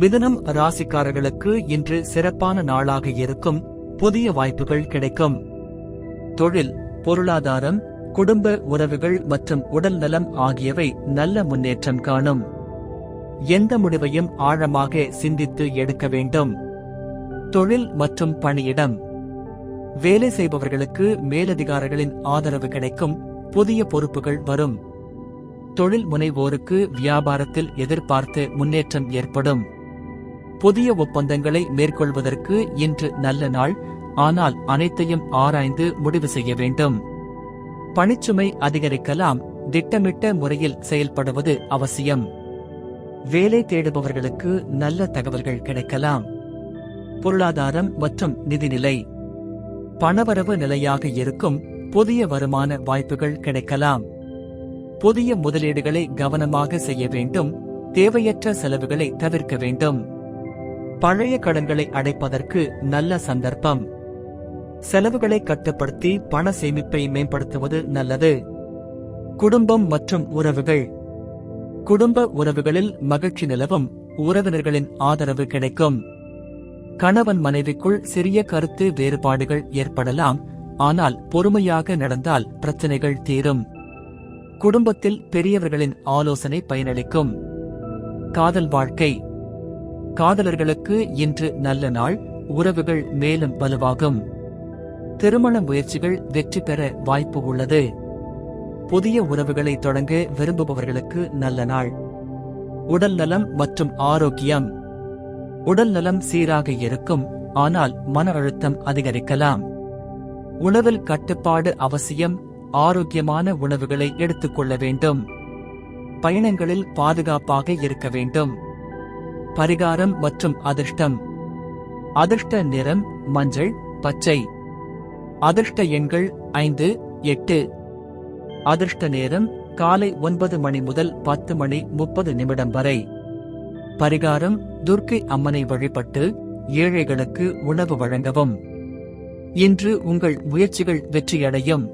மிதனம் ராசிக்காரர்களுக்கு இன்று சிறப்பான நாளாக இருக்கும் புதிய வாய்ப்புகள் கிடைக்கும். தொழில் பொருளாதாரம் குடும்ப உறவுகள் மற்றும் உடல் நலம் ஆகியவை நல்ல முன்னேற்றம் காணும். எந்த முடிவையும் ஆழமாக சிந்தித்து எடுக்க வேண்டும். தொழில் மற்றும் பணியிடம். வேலை செய்பவர்களுக்கு மேலதிகாரிகளின் ஆதரவு கிடைக்கும் புதிய பொறுப்புகள் வரும். தொழில் முனைவோருக்கு வியாபாரத்தில் எதிர்பார்த்து முன்னேற்றம் ஏற்படும். புதிய ஒப்பந்தங்களை மேற்கொள்வதற்கு இன்று நல்ல நாள். ஆனால் அனைத்தையும் ஆராய்ந்து முடிவு செய்ய வேண்டும். பணிச்சுமை அதிகரிக்கலாம். திட்டமிட்ட முறையில் செயல்படுவது அவசியம். வேலை தேடுபவர்களுக்கு நல்ல தகவல்கள் கிடைக்கலாம். பொருளாதாரம் மற்றும் நிதிநிலை பணவரவு நிலையாக இருக்கும். புதிய வருமான வாய்ப்புகள் கிடைக்கலாம். புதிய முதலீடுகளை கவனமாக செய்ய வேண்டும். தேவையற்ற செலவுகளை தவிர்க்க வேண்டும். பழைய கடன்களை அடைப்பதற்கு நல்ல சந்தர்ப்பம். செலவுகளை கட்டுப்படுத்தி பண சேமிப்பை மேம்படுத்துவது நல்லது. குடும்பம் மற்றும் உறவுகள். குடும்ப உறவுகளில் மகிழ்ச்சி நிலவும் உறவினர்களின் ஆதரவு கிடைக்கும். கணவன் மனைவிக்குள் சிறிய கருத்து வேறுபாடுகள் ஏற்படலாம் ஆனால் பொறுமையாக நடந்தால் பிரச்சனைகள் தீரும். குடும்பத்தில் பெரியவர்களின் ஆலோசனை பயனளிக்கும். காதல் வாழ்க்கை. காதலர்களுக்கு இன்று நல்ல நாள் உறவுகள் மேலும் வலுவாகும். திருமண முயற்சிகள் வெற்றி பெற வாய்ப்பு உள்ளது. புதிய உறவுகளை தொடங்க விரும்புபவர்களுக்கு நல்ல நாள். உடல் நலம் மற்றும் ஆரோக்கியம். உடல் நலம் சீராக இருக்கும் ஆனால் மன அழுத்தம் அதிகரிக்கலாம். உணவில் கட்டுப்பாடு அவசியம் ஆரோக்கியமான உணவுகளை எடுத்துக்கொள்ள வேண்டும். பயணங்களில் பாதுகாப்பாக இருக்க வேண்டும். பரிகாரம் மற்றும் அதிர்ஷ்டம். அதிர்ஷ்ட நிறம் மஞ்சள் பச்சை. அதிர்ஷ்ட எண்கள் ஐந்து எட்டு. அதிர்ஷ்ட நேரம் காலை ஒன்பது மணி முதல் பத்து மணி முப்பது நிமிடம் வரை. பரிகாரம் துர்க்கை அம்மனை வழிபட்டு ஏழைகளுக்கு உணவு வழங்கவும். இன்று உங்கள் முயற்சிகள் வெற்றியடையும்.